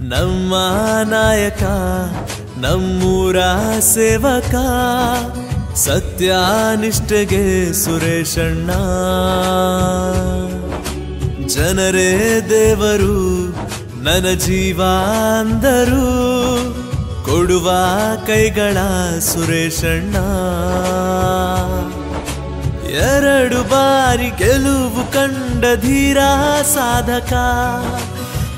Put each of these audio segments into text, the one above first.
ನಮ್ಮ ನಾಯಕ, ನಮ್ಮೂರ ಸೇವಕ, ಸತ್ಯಾನಿಷ್ಠೆಗೆ ಸುರೇಶಣ್ಣ ಜನರೇ ದೇವರು, ನನ್ನ ಜೀವಾಂದರು ಕೊಡುವ ಕೈಗಳ ಸುರೇಶಣ್ಣ ಎರಡು ಬಾರಿ ಗೆಲುವು ಕಂಡ ಧೀರ ಸಾಧಕ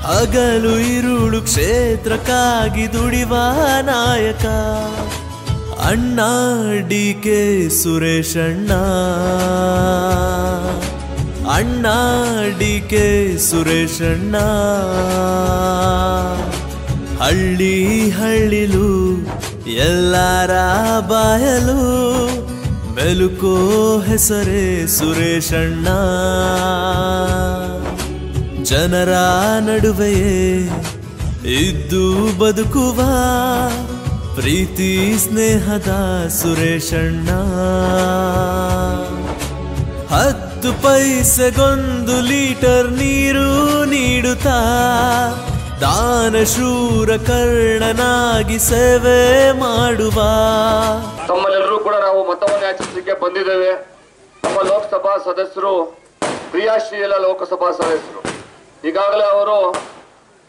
ಹಗಲು ಇರುಳು ಕ್ಷೇತ್ರಕ್ಕಾಗಿ ದುಡಿವ ನಾಯಕ. ಅಣ್ಣ ಡಿ ಕೆ ಸುರೇಶಣ್ಣ. ಅಣ್ಣ ಡಿ ಕೆ ಸುರೇಶಣ್ಣ. ಹಳ್ಳಿ ಹಳ್ಳಿಲು ಎಲ್ಲರ ಬಾಯಲು ಬೆಲುಕೋ ಹೆಸರೇ ಸುರೇಶಣ್ಣ. ಜನರ ನಡುವೆಯೇ ಇದ್ದು ಬದುಕುವ ಪ್ರೀತಿ ಸ್ನೇಹದ ಸುರೇಶಣ್ಣ. ಹತ್ತು ಪೈಸೆಗೊಂದು ಲೀಟರ್ ನೀರು ನೀಡುತ್ತಾ ದಾನಶೂರ ಕರ್ಣನಾಗಿ ಸೇವೆ ಮಾಡುವ. ತಮ್ಮಲ್ಲೆಲ್ಲರೂ ಕೂಡ ನಾವು ಮತವನ್ನು ಯಾಚಿಸಲಿಕ್ಕೆ ಬಂದಿದ್ದೇವೆ. ನಮ್ಮ ಲೋಕಸಭಾ ಸದಸ್ಯರು ಕ್ರಿಯಾಶೀಲ ಲೋಕಸಭಾ ಸದಸ್ಯರು. ಈಗಾಗಲೇ ಅವರು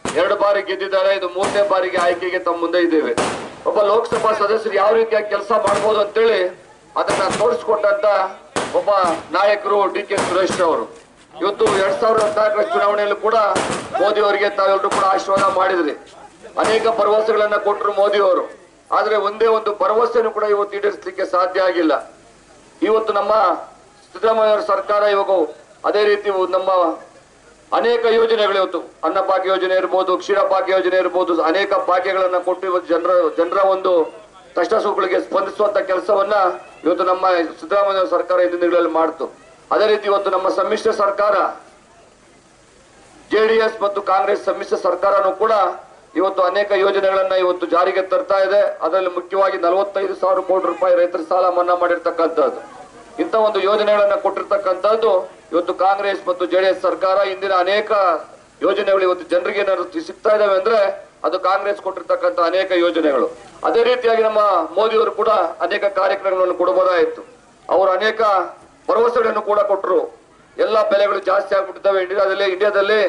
ಎರಡು ಬಾರಿ ಗೆದ್ದಿದ್ದಾರೆ, ಇದು ಮೂರನೇ ಬಾರಿಗೆ ಆಯ್ಕೆಗೆ ತಮ್ಮ ಮುಂದೆ ಇದ್ದೇವೆ. ಒಬ್ಬ ಲೋಕಸಭಾ ಸದಸ್ಯರು ಯಾವ ರೀತಿಯಾಗಿ ಕೆಲಸ ಮಾಡ್ಬೋದು ಅಂತೇಳಿ ಅದನ್ನ ತೋರಿಸಿಕೊಟ್ಟಂತ ಒಬ್ಬ ನಾಯಕರು ಡಿ ಕೆ ಸುರೇಶ್ ಅವರು. ಇವತ್ತು ಎರಡ್ ಸಾವಿರದ ಹದಿನಾಲ್ಕರ ಚುನಾವಣೆಯಲ್ಲೂ ಕೂಡ ಮೋದಿ ಅವರಿಗೆ ತಾವೆಲ್ಲರೂ ಕೂಡ ಆಶೀರ್ವಾದ ಮಾಡಿದ್ರಿ. ಅನೇಕ ಭರವಸೆಗಳನ್ನ ಕೊಟ್ಟರು ಮೋದಿ ಅವರು. ಆದ್ರೆ ಒಂದೇ ಒಂದು ಭರವಸೆಯನ್ನು ಕೂಡ ಇವತ್ತು ಈಡೇರಿಸಲಿಕ್ಕೆ ಸಾಧ್ಯ ಆಗಿಲ್ಲ. ಇವತ್ತು ನಮ್ಮ ಸಿದ್ದರಾಮಯ್ಯ ಸರ್ಕಾರ ಇವಾಗ ಅದೇ ರೀತಿ ನಮ್ಮ ಅನೇಕ ಯೋಜನೆಗಳು ಇವತ್ತು ಅನ್ನ ಭಾಗ್ಯ ಯೋಜನೆ ಇರ್ಬೋದು ಕ್ಷೀರ ಯೋಜನೆ ಇರ್ಬೋದು, ಅನೇಕ ಪಾಕೆಗಳನ್ನು ಕೊಟ್ಟು ಇವತ್ತು ಜನರ ಜನರ ಒಂದು ಕಷ್ಟ ಸುಖಗಳಿಗೆ ಸ್ಪಂದಿಸುವಂತ ಕೆಲಸವನ್ನ ಇವತ್ತು ನಮ್ಮ ಸಿದ್ದರಾಮಯ್ಯ ಸರ್ಕಾರ ಹಿಂದಿನ ದಿನಗಳಲ್ಲಿ ಮಾಡ್ತು. ಅದೇ ರೀತಿ ಇವತ್ತು ನಮ್ಮ ಸಮ್ಮಿಶ್ರ ಸರ್ಕಾರ ಜೆಡಿಎಸ್ ಮತ್ತು ಕಾಂಗ್ರೆಸ್ ಸಮ್ಮಿಶ್ರ ಸರ್ಕಾರನೂ ಕೂಡ ಇವತ್ತು ಅನೇಕ ಯೋಜನೆಗಳನ್ನ ಇವತ್ತು ಜಾರಿಗೆ ತರ್ತಾ ಇದೆ. ಅದರಲ್ಲಿ ಮುಖ್ಯವಾಗಿ ನಲವತ್ತೈದು ಸಾವಿರ ಕೋಟಿ ರೂಪಾಯಿ ರೈತರ ಸಾಲ ಮನ್ನಾ ಮಾಡಿರ್ತಕ್ಕಂಥದ್ದು. ಇಂಥ ಒಂದು ಯೋಜನೆಗಳನ್ನ ಕೊಟ್ಟಿರ್ತಕ್ಕಂಥದ್ದು ಇವತ್ತು ಕಾಂಗ್ರೆಸ್ ಮತ್ತು ಜೆಡಿಎಸ್ ಸರ್ಕಾರ ಇಂದಿನ ಅನೇಕ ಯೋಜನೆಗಳು ಇವತ್ತು ಜನರಿಗೆ ಏನಾದ್ರು ಸಿಗ್ತಾ ಇದಾವೆ ಅಂದ್ರೆ ಅದು ಕಾಂಗ್ರೆಸ್ ಕೊಟ್ಟಿರ್ತಕ್ಕಂಥ ಅನೇಕ ಯೋಜನೆಗಳು. ಅದೇ ರೀತಿಯಾಗಿ ನಮ್ಮ ಮೋದಿ ಅವರು ಕೂಡ ಅನೇಕ ಕಾರ್ಯಕ್ರಮಗಳನ್ನು ಕೊಡಬಹುದಾಯಿತು. ಅವರು ಅನೇಕ ಭರವಸೆಗಳನ್ನು ಕೂಡ ಕೊಟ್ಟರು ಎಲ್ಲ ಬೆಲೆಗಳು ಜಾಸ್ತಿ ಆಗ್ಬಿಟ್ಟಿದ್ದಾವೆ ಇಂಡಿಯಾದಲ್ಲಿ ಇಂಡಿಯಾದಲ್ಲಿ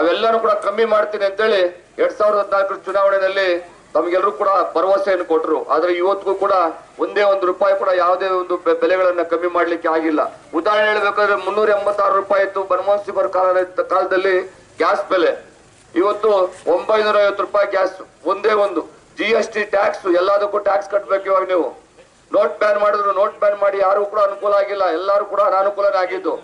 ಅವೆಲ್ಲರೂ ಕೂಡ ಕಮ್ಮಿ ಮಾಡ್ತೀನಿ ಅಂತೇಳಿ ಎರಡ್ ಸಾವಿರದ ಹದಿನಾಲ್ಕರ ಚುನಾವಣೆಯಲ್ಲಿ ತಮಗೆಲ್ಲರೂ ಕೂಡ ಭರವಸೆಯನ್ನು ಕೊಟ್ಟರು ಆದ್ರೆ ಇವತ್ತಿಗೂ ಕೂಡ ಒಂದೇ ಒಂದು ರೂಪಾಯಿ ಕೂಡ ಯಾವುದೇ ಒಂದು ಬೆಲೆಗಳನ್ನ ಕಮ್ಮಿ ಮಾಡ್ಲಿಕ್ಕೆ ಆಗಿಲ್ಲ. ಉದಾಹರಣೆ ಹೇಳ್ಬೇಕಾದ್ರೆ ಮುನ್ನೂರ ಎಂಬತ್ತಾರು ರೂಪಾಯಿ ಇತ್ತು ಮನಮೋಹನ್ ಸಿಂಗ್ ಕಾಲ ಕಾಲದಲ್ಲಿ ಗ್ಯಾಸ್ ಬೆಲೆ. ಇವತ್ತು ಒಂಬೈನೂರ ಐವತ್ತು ರೂಪಾಯಿ ಗ್ಯಾಸ್ ಒಂದೇ ಒಂದು. ಜಿ ಎಸ್ ಟಿ ಟ್ಯಾಕ್ಸ್ ಎಲ್ಲದಕ್ಕೂ ಟ್ಯಾಕ್ಸ್ ಕಟ್ಬೇಕು ಇವಾಗ ನೀವು. ನೋಟ್ ಬ್ಯಾನ್ ಮಾಡಿದ್ರು ನೋಟ್ ಬ್ಯಾನ್ ಮಾಡಿ ಯಾರು ಕೂಡ ಅನುಕೂಲ ಆಗಿಲ್ಲ. ಎಲ್ಲರೂ ಕೂಡ ಅನಾನುಕೂಲನೇ ಆಗಿದ್ದು.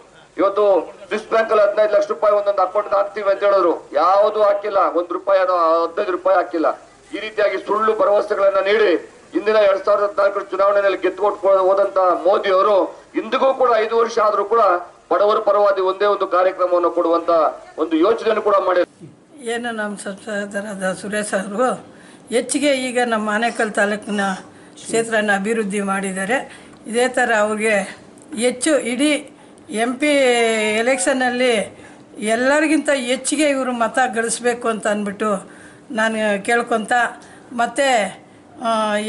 ಇವತ್ತು ಸ್ವಿಸ್ ಬ್ಯಾಂಕ್ ಅಲ್ಲಿ ಹದಿನೈದು ಲಕ್ಷ ರೂಪಾಯಿ ಒಂದೊಂದು ಅಕೌಂಟ್ ಹಾಕ್ತೀವಿ ಅಂತ ಹೇಳಿದ್ರು. ಯಾವುದು ಹಾಕಿಲ್ಲ. ಒಂದ್ ರೂಪಾಯಿ ಹದಿನೈದು ರೂಪಾಯಿ ಹಾಕಿಲ್ಲ. ಈ ರೀತಿಯಾಗಿ ಸುಳ್ಳು ಭರವಸೆಗಳನ್ನ ನೀಡಿ ಇಂದಿನ ಎರಡ್ ಸಾವಿರದ ಹದಿನಾಲ್ಕರ ಚುನಾವಣೆಯಲ್ಲಿ ಗೆದ್ದುಕೊಟ್ಟು ಹೋದಂತ ಮೋದಿ ಅವರು ಇಂದಿಗೂ ಕೂಡ ಐದು ವರ್ಷ ಆದ್ರೂ ಕೂಡ ಬಡವರ ಪರವಾಗಿ ಒಂದೇ ಒಂದು ಕಾರ್ಯಕ್ರಮವನ್ನು ಕೊಡುವಂತ ಒಂದು ಯೋಚನೆಯನ್ನು ಕೂಡ ಮಾಡಿ ಏನು ನಮ್ಮ ಸಂಸದರಾದ ಸುರೇಶ್ ಅವರು? ಹೆಚ್ಚಿಗೆ ಈಗ ನಮ್ಮ ಆನೇಕಲ್ ತಾಲೂಕಿನ ಕ್ಷೇತ್ರನ ಅಭಿವೃದ್ಧಿ ಮಾಡಿದ್ದಾರೆ. ಇದೇ ಥರ ಅವ್ರಿಗೆ ಹೆಚ್ಚು ಇಡೀ ಎಂ ಪಿ ಎಲೆಕ್ಷನ್ನಲ್ಲಿ ಎಲ್ಲರಿಗಿಂತ ಹೆಚ್ಚಿಗೆ ಇವರು ಮತ ಗಳಿಸ್ಬೇಕು ಅಂತ ಅಂದ್ಬಿಟ್ಟು ನಾನು ಕೇಳ್ಕೊತ, ಮತ್ತು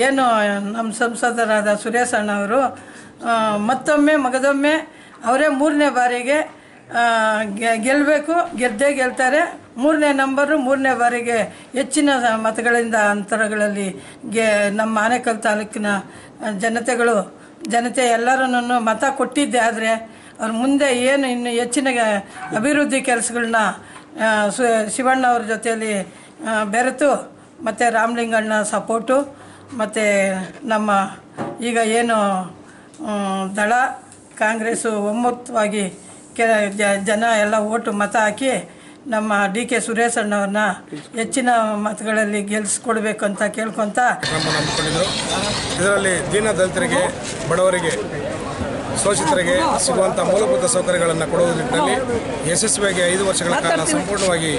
ಏನು ನಮ್ಮ ಸಂಸದರಾದ ಸುರೇಶ್ ಅಣ್ಣವರು ಮತ್ತೊಮ್ಮೆ, ಮಗದೊಮ್ಮೆ ಅವರೇ ಮೂರನೇ ಬಾರಿಗೆ ಗೆಲ್ಲಬೇಕು ಗೆದ್ದೇ ಗೆಲ್ತಾರೆ. ಮೂರನೇ ನಂಬರು ಮೂರನೇ ಬಾರಿಗೆ ಹೆಚ್ಚಿನ ಮತಗಳಿಂದ ಅಂತರಗಳಲ್ಲಿ ಗೆ, ನಮ್ಮ ಆನೇಕಲ್ ತಾಲೂಕಿನ ಜನತೆಗಳು, ಜನತೆ ಎಲ್ಲರನ್ನು ಮತ ಕೊಟ್ಟಿದ್ದೆ ಆದರೆ ಅವ್ರ ಮುಂದೆ ಏನು ಇನ್ನು ಹೆಚ್ಚಿನ ಅಭಿವೃದ್ಧಿ ಕೆಲಸಗಳನ್ನ ಶಿವಣ್ಣ ಅವ್ರ ಜೊತೆಯಲ್ಲಿ ಬೆರೆತು ಮತ್ತು ರಾಮಲಿಂಗಣ್ಣ ಸಪೋರ್ಟು, ಮತ್ತು ನಮ್ಮ ಈಗ ಏನು ದಳ, ಕಾಂಗ್ರೆಸ್ಸು ಒಮ್ಮತವಾಗಿ ಕೆ ಜನ ಎಲ್ಲ ಓಟು ಮತ ಹಾಕಿ ನಮ್ಮ ಡಿ ಕೆ ಸುರೇಶ್ ಅಣ್ಣವ್ರನ್ನ ಹೆಚ್ಚಿನ ಮತಗಳಲ್ಲಿ ಗೆಲ್ಲಿಸ್ಕೊಡ್ಬೇಕು ಅಂತ ಕೇಳ್ಕೊತ ಇದರಲ್ಲಿ ದೀನ ದಲಿತರಿಗೆ, ಬಡವರಿಗೆ ಶೋಷಿತರಿಗೆ ಸಿಗುವಂಥ ಮೂಲಭೂತ ಸೌಕರ್ಯಗಳನ್ನು ಕೊಡುವ ನಿಟ್ಟಿನಲ್ಲಿ ಯಶಸ್ವಿಯಾಗಿ ಐದು ವರ್ಷಗಳ ಕಾಲ ಸಂಪೂರ್ಣವಾಗಿ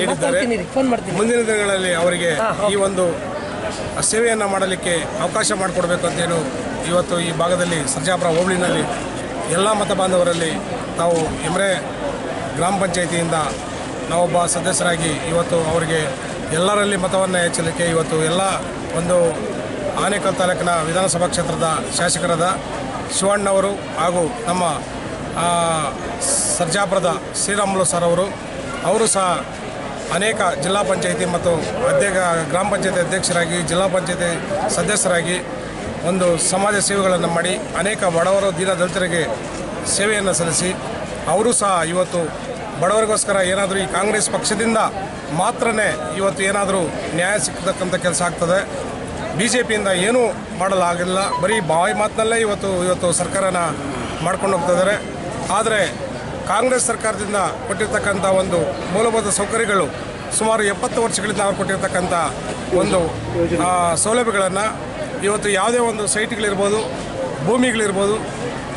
ನೀಡಿದ್ದಾರೆ. ಮುಂದಿನ ದಿನಗಳಲ್ಲಿ ಅವರಿಗೆ ಈ ಒಂದು ಸೇವೆಯನ್ನು ಮಾಡಲಿಕ್ಕೆ ಅವಕಾಶ ಮಾಡಿಕೊಡ್ಬೇಕು ಅಂತೇನು ಇವತ್ತು ಈ ಭಾಗದಲ್ಲಿ ಸರ್ಜಾಪುರ ಹೋಬಳಿನಲ್ಲಿ ಎಲ್ಲ ಮತ ಬಾಂಧವರಲ್ಲಿ ತಾವು ಎಮ್ರೆ ಗ್ರಾಮ ಪಂಚಾಯಿತಿಯಿಂದ ನಾವೊಬ್ಬ ಸದಸ್ಯರಾಗಿ ಇವತ್ತು ಅವರಿಗೆ ಎಲ್ಲರಲ್ಲಿ ಮತವನ್ನು ಹೆಚ್ಚಲಿಕ್ಕೆ ಇವತ್ತು ಎಲ್ಲ ಒಂದು ಆನೇಕಲ್ ತಾಲೂಕಿನ ವಿಧಾನಸಭಾ ಕ್ಷೇತ್ರದ ಶಾಸಕರಾದ ಶಿವಣ್ಣವರು ಹಾಗೂ ನಮ್ಮ ಸರ್ಜಾಪುರದ ಶ್ರೀರಾಮುಲು ಸರ್ ಅವರು ಅವರು ಸಹ ಅನೇಕ ಜಿಲ್ಲಾ ಪಂಚಾಯಿತಿ ಮತ್ತು ಅಧ್ಯಕ್ಷ, ಗ್ರಾಮ ಪಂಚಾಯತಿ ಅಧ್ಯಕ್ಷರಾಗಿ, ಜಿಲ್ಲಾ ಪಂಚಾಯತಿ ಸದಸ್ಯರಾಗಿ ಒಂದು ಸಮಾಜ ಸೇವೆಗಳನ್ನು ಮಾಡಿ ಅನೇಕ ಬಡವರು ದೀನ ದಲಿತರಿಗೆ ಸೇವೆಯನ್ನು ಸಲ್ಲಿಸಿ, ಅವರು ಸಹ ಇವತ್ತು ಬಡವರಿಗೋಸ್ಕರ ಏನಾದರೂ ಈ ಕಾಂಗ್ರೆಸ್ ಪಕ್ಷದಿಂದ ಮಾತ್ರನೇ ಇವತ್ತು ಏನಾದರೂ ನ್ಯಾಯ ಸಿಕ್ಕತಕ್ಕಂಥ ಕೆಲಸ ಆಗ್ತದೆ. ಬಿ ಜೆ ಪಿಯಿಂದ ಏನೂ ಮಾಡಲಾಗಿಲ್ಲ. ಬರೀ ಬಾಯಿ ಮಾತಿನಲ್ಲೇ ಇವತ್ತು ಇವತ್ತು ಸರ್ಕಾರನ ಮಾಡ್ಕೊಂಡು ಹೋಗ್ತಿದ್ದಾರೆ ಆದರೆ ಕಾಂಗ್ರೆಸ್ ಸರ್ಕಾರದಿಂದ ಕೊಟ್ಟಿರ್ತಕ್ಕಂಥ ಒಂದು ಮೂಲಭೂತ ಸೌಕರ್ಯಗಳು ಸುಮಾರು ಎಪ್ಪತ್ತು ವರ್ಷಗಳಿಂದ ಅವ್ರು ಕೊಟ್ಟಿರ್ತಕ್ಕಂಥ ಒಂದು ಸೌಲಭ್ಯಗಳನ್ನು ಇವತ್ತು ಯಾವುದೇ ಒಂದು ಸೈಟ್ಗಳಿರ್ಬೋದು, ಭೂಮಿಗಳಿರ್ಬೋದು,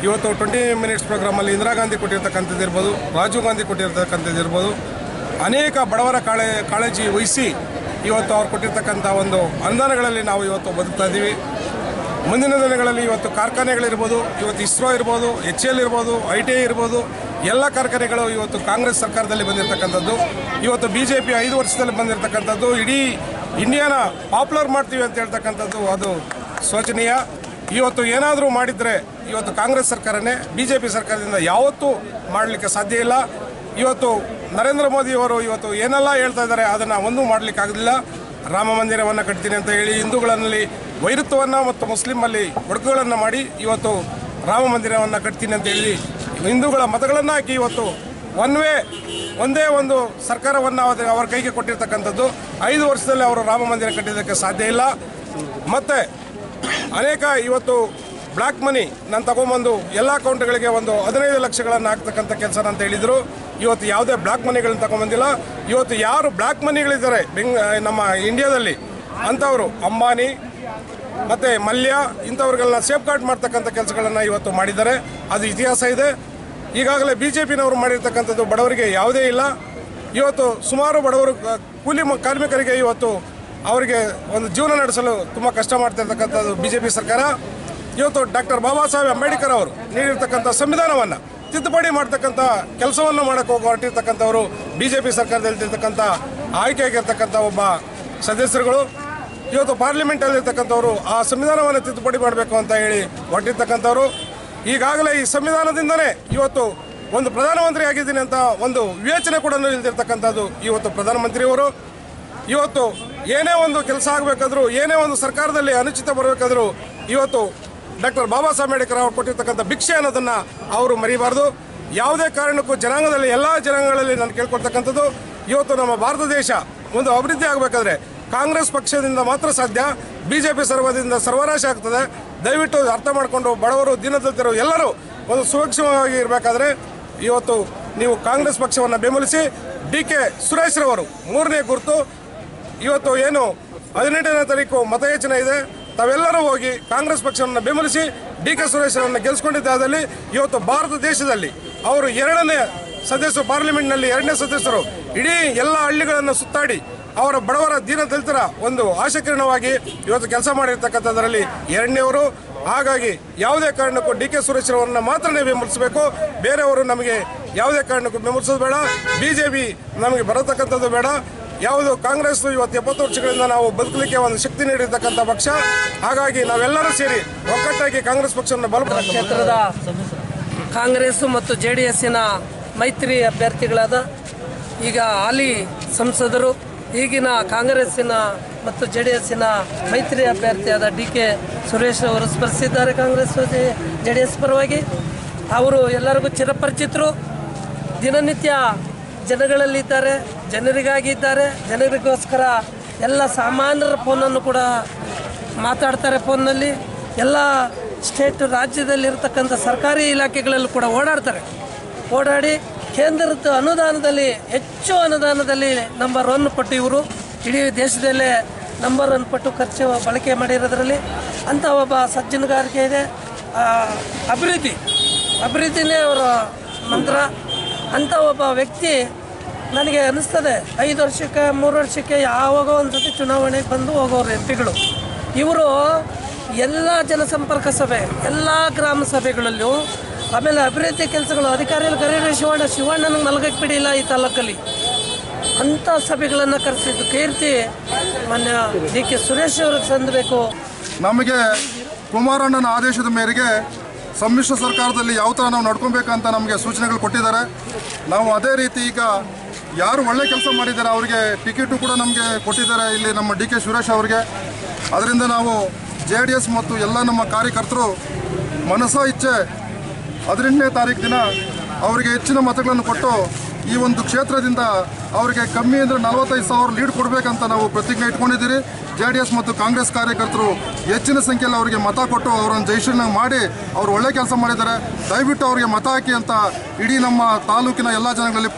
ಇವತ್ತು ಟ್ವೆಂಟಿ ಮಿನಿಟ್ಸ್ ಪ್ರೋಗ್ರಾಮಲ್ಲಿ ಇಂದಿರಾ ಗಾಂಧಿ ಕೊಟ್ಟಿರ್ತಕ್ಕಂಥದ್ದಿರ್ಬೋದು, ರಾಜೀವ್ ಗಾಂಧಿ ಕೊಟ್ಟಿರ್ತಕ್ಕಂಥದ್ದಿರ್ಬೋದು, ಅನೇಕ ಬಡವರ ಕಾಳೆ, ಕಾಳಜಿ ವಹಿಸಿ ಇವತ್ತು ಅವ್ರು ಕೊಟ್ಟಿರ್ತಕ್ಕಂಥ ಒಂದು ಅನುದಾನಗಳಲ್ಲಿ ನಾವು ಇವತ್ತು ಬದುಕ್ತಾ ಇದ್ದೀವಿ. ಮುಂದಿನ ದಿನಗಳಲ್ಲಿ ಇವತ್ತು ಕಾರ್ಖಾನೆಗಳಿರ್ಬೋದು, ಇವತ್ತು ಇಸ್ರೋ ಇರ್ಬೋದು, ಎಚ್ ಎಲ್ ಇರ್ಬೋದು, ಐ ಟಿ ಐ ಇರ್ಬೋದು, ಎಲ್ಲ ಕಾರ್ಖಾನೆಗಳು ಇವತ್ತು ಕಾಂಗ್ರೆಸ್ ಸರ್ಕಾರದಲ್ಲಿ ಬಂದಿರತಕ್ಕಂಥದ್ದು. ಇವತ್ತು ಬಿ ಜೆ ಪಿ ಐದು ವರ್ಷದಲ್ಲಿ ಬಂದಿರತಕ್ಕಂಥದ್ದು. ಇಡೀ ಇಂಡಿಯಾನ ಪಾಪ್ಯುಲರ್ ಮಾಡ್ತೀವಿ ಅಂತ ಹೇಳ್ತಕ್ಕಂಥದ್ದು ಅದು ಶೋಚನೀಯ. ಇವತ್ತು ಏನಾದರೂ ಮಾಡಿದರೆ ಇವತ್ತು ಕಾಂಗ್ರೆಸ್ ಸರ್ಕಾರನೇ ಬಿ ಜೆ ಪಿ ಸರ್ಕಾರದಿಂದ ಯಾವತ್ತೂ ಮಾಡಲಿಕ್ಕೆ ಸಾಧ್ಯ ಇಲ್ಲ. ಇವತ್ತು ನರೇಂದ್ರ ಮೋದಿಯವರು ಇವತ್ತು ಏನೆಲ್ಲ ಹೇಳ್ತಾ ಇದ್ದಾರೆ ಅದನ್ನು ಒಂದೂ ಮಾಡಲಿಕ್ಕೆ ಆಗೋದಿಲ್ಲ ರಾಮ ಮಂದಿರವನ್ನು ಕಟ್ತೀನಿ ಅಂತ ಹೇಳಿ ಹಿಂದೂಗಳಲ್ಲಿ ವೈರತ್ವವನ್ನು ಮತ್ತು ಮುಸ್ಲಿಮಲ್ಲಿ ಒಡಕುಗಳನ್ನು ಮಾಡಿ ಇವತ್ತು ರಾಮ ಮಂದಿರವನ್ನು ಕಟ್ತೀನಿ ಅಂತ ಹೇಳಿ ಹಿಂದೂಗಳ ಮತಗಳನ್ನು ಹಾಕಿ ಇವತ್ತು ಒನ್ ವೇ, ಒಂದೇ ಒಂದು ಸರ್ಕಾರವನ್ನು ಅವರ ಅವರ ಕೈಗೆ ಕೊಟ್ಟಿರ್ತಕ್ಕಂಥದ್ದು. ಐದು ವರ್ಷದಲ್ಲಿ ಅವರು ರಾಮ ಮಂದಿರ ಕಟ್ಟಿದ್ದಕ್ಕೆ ಸಾಧ್ಯ ಇಲ್ಲ. ಮತ್ತು ಅನೇಕ ಇವತ್ತು ಬ್ಲ್ಯಾಕ್ ಮನಿ ನಾನು ತಗೊಂಬಂದು ಎಲ್ಲ ಅಕೌಂಟ್ಗಳಿಗೆ ಒಂದು ಹದಿನೈದು ಲಕ್ಷಗಳನ್ನು ಹಾಕ್ತಕ್ಕಂಥ ಕೆಲಸ ಅಂತ ಹೇಳಿದರು. ಇವತ್ತು ಯಾವುದೇ ಬ್ಲ್ಯಾಕ್ ಮನಿಗಳನ್ನ ತಗೊಂಬಂದಿಲ್ಲ. ಇವತ್ತು ಯಾರು ಬ್ಲ್ಯಾಕ್ ಮನಿಗಳಿದ್ದಾರೆ, ಬೆಂಗ್ ನಮ್ಮ ಇಂಡಿಯಾದಲ್ಲಿ, ಅಂಥವರು ಅಂಬಾನಿ, ಮತ್ತು ಮಲ್ಯ ಇಂಥವ್ರಿಗೆಲ್ಲ ಸೇಫ್ ಗಾರ್ಡ್ ಮಾಡ್ತಕ್ಕಂಥ ಕೆಲಸಗಳನ್ನು ಇವತ್ತು ಮಾಡಿದ್ದಾರೆ. ಅದು ಇತಿಹಾಸ ಇದೆ. ಈಗಾಗಲೇ ಬಿ ಜೆ ಪಿನವರು ಮಾಡಿರ್ತಕ್ಕಂಥದ್ದು ಬಡವರಿಗೆ ಯಾವುದೇ ಇಲ್ಲ. ಇವತ್ತು ಸುಮಾರು ಬಡವರು ಕೂಲಿ ಕಾರ್ಮಿಕರಿಗೆ ಇವತ್ತು ಅವರಿಗೆ ಒಂದು ಜೀವನ ನಡೆಸಲು ತುಂಬ ಕಷ್ಟ ಮಾಡ್ತಿರ್ತಕ್ಕಂಥದ್ದು ಬಿ ಜೆ ಪಿ ಸರ್ಕಾರ. ಇವತ್ತು ಡಾಕ್ಟರ್ ಬಾಬಾ ಸಾಹೇಬ್ ಅಂಬೇಡ್ಕರ್ ಅವರು ನೀಡಿರ್ತಕ್ಕಂಥ ಸಂವಿಧಾನವನ್ನು ತಿದ್ದುಪಡಿ ಮಾಡ್ತಕ್ಕಂಥ ಕೆಲಸವನ್ನು ಮಾಡಕ್ಕೆ ಹೋಗಿ ಹೊರಟಿರ್ತಕ್ಕಂಥವರು ಬಿ ಜೆ ಪಿ ಸರ್ಕಾರದಲ್ಲಿ ಇರ್ತಕ್ಕಂಥ ಆಯ್ಕೆಯಾಗಿರ್ತಕ್ಕಂಥ ಒಬ್ಬ ಸದಸ್ಯರುಗಳು. ಇವತ್ತು ಪಾರ್ಲಿಮೆಂಟಲ್ಲಿರ್ತಕ್ಕಂಥವ್ರು ಆ ಸಂವಿಧಾನವನ್ನು ತಿದ್ದುಪಡಿ ಮಾಡಬೇಕು ಅಂತ ಹೇಳಿ ಹೊರಟಿರ್ತಕ್ಕಂಥವ್ರು. ಈಗಾಗಲೇ ಈ ಸಂವಿಧಾನದಿಂದನೇ ಇವತ್ತು ಒಂದು ಪ್ರಧಾನಮಂತ್ರಿ ಆಗಿದ್ದೀನಿ ಅಂತ ಒಂದು ವಿವೇಚನೆ ಕೂಡ ಇಲ್ದಿರ್ತಕ್ಕಂಥದ್ದು ಇವತ್ತು ಪ್ರಧಾನಮಂತ್ರಿಯವರು. ಇವತ್ತು ಏನೇ ಒಂದು ಕೆಲಸ ಆಗಬೇಕಾದ್ರೂ, ಏನೇ ಒಂದು ಸರ್ಕಾರದಲ್ಲಿ ಅನುಚಿತ ಬರಬೇಕಾದ್ರೂ ಇವತ್ತು ಡಾಕ್ಟರ್ ಬಾಬಾ ಸಾಹೇಬ್ ಅಂಬೇಡ್ಕರ್ ಅವರು ಕೊಟ್ಟಿರ್ತಕ್ಕಂಥ ಭಿಕ್ಷೆ ಅನ್ನೋದನ್ನು ಅವರು ಮರಿಬಾರ್ದು. ಯಾವುದೇ ಕಾರಣಕ್ಕೂ ಜನಾಂಗದಲ್ಲಿ ಎಲ್ಲ ಜನಾಂಗಗಳಲ್ಲಿ ನಾನು ಕೇಳ್ಕೊಳ್ತಕ್ಕಂಥದ್ದು, ಇವತ್ತು ನಮ್ಮ ಭಾರತ ದೇಶ ಒಂದು ಅಭಿವೃದ್ಧಿ ಆಗಬೇಕಾದ್ರೆ ಕಾಂಗ್ರೆಸ್ ಪಕ್ಷದಿಂದ ಮಾತ್ರ ಸಾಧ್ಯ ಬಿ ಜೆ ಪಿ ಸರ್ವದಿಂದ ಸರ್ವನಾಶ ಆಗ್ತದೆ. ದಯವಿಟ್ಟು ಅರ್ಥ ಮಾಡಿಕೊಂಡು ಬಡವರು, ದೀನದಲಿತರು ಎಲ್ಲರೂ ಒಂದು ಸೂಕ್ಷ್ಮವಾಗಿ ಇರಬೇಕಾದ್ರೆ ಇವತ್ತು ನೀವು ಕಾಂಗ್ರೆಸ್ ಪಕ್ಷವನ್ನು ಬೆಂಬಲಿಸಿ ಡಿ ಕೆ ಸುರೇಶ್ರವರು ಮೂರನೇ ಗುರುತು. ಇವತ್ತು ಏನು ಹದಿನೆಂಟನೇ ತಾರೀಕು ಮತಯಾಚನೆ ಇದೆ. ತಾವೆಲ್ಲರೂ ಹೋಗಿ ಕಾಂಗ್ರೆಸ್ ಪಕ್ಷವನ್ನು ಬೆಂಬಲಿಸಿ ಡಿ ಕೆ ಸುರೇಶ್ ಅವರನ್ನು ಗೆಲ್ಲಿಸಿಕೊಂಡಿದ್ದಾದಲ್ಲಿ ಇವತ್ತು ಭಾರತ ದೇಶದಲ್ಲಿ ಅವರು ಎರಡನೇ ಸದಸ್ಯರು, ಪಾರ್ಲಿಮೆಂಟ್ನಲ್ಲಿ ಎರಡನೇ ಸದಸ್ಯರು, ಇಡೀ ಎಲ್ಲ ಹಳ್ಳಿಗಳನ್ನು ಸುತ್ತಾಡಿ ಅವರ ಬಡವರ ದೀನ ದಲಿತರ ಒಂದು ಆಶಕಿರಣವಾಗಿ ಇವತ್ತು ಕೆಲಸ ಮಾಡಿರ್ತಕ್ಕಂಥದ್ರಲ್ಲಿ ಎರಡನೇವರು ಹಾಗಾಗಿ ಯಾವುದೇ ಕಾರಣಕ್ಕೂ ಡಿ ಕೆ ಸುರೇಶ್ ಅವರನ್ನ ಮಾತ್ರನೇ ಬೆಂಬಲಿಸಬೇಕು. ಬೇರೆಯವರು ನಮಗೆ ಯಾವುದೇ ಕಾರಣಕ್ಕೂ ಬೆಂಬಲಿಸೋದು ಬೇಡ. ಬಿ ನಮಗೆ ಬರತಕ್ಕಂಥದ್ದು ಬೇಡ. ಯಾವುದು ಕಾಂಗ್ರೆಸ್ ಇವತ್ತು ಎಪ್ಪತ್ತು ವರ್ಷಗಳಿಂದ ನಾವು ಬದುಕಲಿಕ್ಕೆ ಒಂದು ಶಕ್ತಿ ನೀಡಿರ್ತಕ್ಕಂಥ ಪಕ್ಷ. ಹಾಗಾಗಿ ನಾವೆಲ್ಲರೂ ಸೇರಿ ಒಗ್ಗಟ್ಟಾಗಿ ಕಾಂಗ್ರೆಸ್ ಪಕ್ಷವನ್ನು ಬಲ ಕ್ಷೇತ್ರದ ಕಾಂಗ್ರೆಸ್ ಮತ್ತು ಜೆ ಡಿ ಎಸ್ಸಿನ ಮೈತ್ರಿ ಅಭ್ಯರ್ಥಿಗಳಾದ ಈಗ ಹಾಲಿ ಸಂಸದರು, ಈಗಿನ ಕಾಂಗ್ರೆಸ್ಸಿನ ಮತ್ತು ಜೆ ಡಿ ಎಸ್ಸಿನ ಮೈತ್ರಿ ಅಭ್ಯರ್ಥಿಯಾದ ಡಿ ಕೆ ಸುರೇಶ್ ಅವರು ಸ್ಪರ್ಧಿಸಿದ್ದಾರೆ ಕಾಂಗ್ರೆಸ್ ಜೆ ಡಿ ಎಸ್ ಪರವಾಗಿ. ಅವರು ಎಲ್ಲರಿಗೂ ಚಿರಪರಿಚಿತರು. ದಿನನಿತ್ಯ ಜನಗಳಲ್ಲಿದ್ದಾರೆ. ಜನರಿಗಾಗಿ ಇದ್ದಾರೆ ಜನರಿಗೋಸ್ಕರ ಎಲ್ಲ ಸಾಮಾನ್ಯರ ಫೋನನ್ನು ಕೂಡ ಮಾತಾಡ್ತಾರೆ ಫೋನ್ನಲ್ಲಿ. ಎಲ್ಲ ಸ್ಟೇಟ್ ರಾಜ್ಯದಲ್ಲಿರ್ತಕ್ಕಂಥ ಸರ್ಕಾರಿ ಇಲಾಖೆಗಳಲ್ಲೂ ಕೂಡ ಓಡಾಡ್ತಾರೆ. ಓಡಾಡಿ ಕೇಂದ್ರದ ಅನುದಾನದಲ್ಲಿ, ಹೆಚ್ಚು ಅನುದಾನದಲ್ಲಿ ನಂಬರ್ ಒನ್ ಪಟ್ಟು ಇವರು. ಇಡೀ ದೇಶದಲ್ಲೇ ನಂಬರ್ ಒನ್ ಪಟ್ಟು ಖರ್ಚು ಬಳಕೆ ಮಾಡಿರೋದ್ರಲ್ಲಿ ಅಂಥ ಒಬ್ಬ ಸಜ್ಜನಗಾರಿಕೆ ಇದೆ. ಅಭಿವೃದ್ಧಿ. ಅಭಿವೃದ್ಧಿನೇ ಅವರ ಮಂತ್ರ. ಅಂಥ ಒಬ್ಬ ವ್ಯಕ್ತಿ ನನಗೆ ಅನಿಸ್ತದೆ, ಐದು ವರ್ಷಕ್ಕೆ, ಮೂರು ವರ್ಷಕ್ಕೆ ಯಾವಾಗ ಒಂದು ಸತಿ ಚುನಾವಣೆಗೆ ಬಂದು ಹೋಗೋರು ಎಂ ಪಿಗಳು ಇವರು ಎಲ್ಲ ಜನಸಂಪರ್ಕ ಸಭೆ, ಎಲ್ಲ ಗ್ರಾಮ ಸಭೆಗಳಲ್ಲೂ ಆಮೇಲೆ ಅಭಿವೃದ್ಧಿ ಕೆಲಸಗಳು, ಅಧಿಕಾರಿಗಳು ಕರೀರಿ, ಶಿವಣ್ಣ ಶಿವಣ್ಣನಿಗೆ ಮಲಗಕ್ಕೆ ಬಿಡಿಲ್ಲ ಈ ತಾಲೂಕಲ್ಲಿ. ಅಂಥ ಸಭೆಗಳನ್ನು ಕರೆಸಿದ್ದು ಕೀರ್ತಿ, ಮಾನ್ಯ ಡಿ ಕೆ ಸುರೇಶ್ ಅವ್ರಿಗೆ ಸಂದಬೇಕು ನಮಗೆ ಕುಮಾರಣ್ಣನ ಆದೇಶದ ಮೇರೆಗೆ ಸಮ್ಮಿಶ್ರ ಸರ್ಕಾರದಲ್ಲಿ ಯಾವ ಥರ ನಾವು ನಡ್ಕೊಬೇಕಂತ ನಮಗೆ ಸೂಚನೆಗಳು ಕೊಟ್ಟಿದ್ದಾರೆ. ನಾವು ಅದೇ ರೀತಿ ಈಗ ಯಾರು ಒಳ್ಳೆ ಕೆಲಸ ಮಾಡಿದ್ದಾರೆ ಅವರಿಗೆ ಟಿಕೆಟು ಕೂಡ ನಮಗೆ ಕೊಟ್ಟಿದ್ದಾರೆ ಇಲ್ಲಿ ನಮ್ಮ ಡಿ ಕೆ ಸುರೇಶ್ ಅವರಿಗೆ. ಅದರಿಂದ ನಾವು ಜೆ ಡಿ ಎಸ್ ಮತ್ತು ಎಲ್ಲ ನಮ್ಮ ಕಾರ್ಯಕರ್ತರು ಮನಸ ಇಚ್ಛೆ ಹದಿನೆಂಟನೇ ತಾರೀಕು ದಿನ ಅವರಿಗೆ ಹೆಚ್ಚಿನ ಮತಗಳನ್ನು ಕೊಟ್ಟು ಈ ಒಂದು ಕ್ಷೇತ್ರದಿಂದ ಅವರಿಗೆ ಕಮ್ಮಿ ಅಂದರೆ ನಲವತ್ತೈದು ಸಾವಿರ ಲೀಡ್ ಕೊಡಬೇಕಂತ ನಾವು ಪ್ರತಿಜ್ಞೆ ಇಟ್ಕೊಂಡಿದ್ದೀರಿ. ಜೆ ಡಿ ಎಸ್ ಮತ್ತು ಕಾಂಗ್ರೆಸ್ ಕಾರ್ಯಕರ್ತರು ಹೆಚ್ಚಿನ ಸಂಖ್ಯೆಯಲ್ಲಿ ಅವರಿಗೆ ಮತ ಕೊಟ್ಟು ಅವರನ್ನು ಜಯಶೀಲನ ಮಾಡಿ ಅವರು ಒಳ್ಳೆ ಕೆಲಸ ಮಾಡಿದ್ದಾರೆ. ದಯವಿಟ್ಟು ಅವರಿಗೆ ಮತ ಹಾಕಿ ಅಂತ ಇಡೀ ನಮ್ಮ ತಾಲೂಕಿನ ಎಲ್ಲ ಜನಗಳಲ್ಲಿ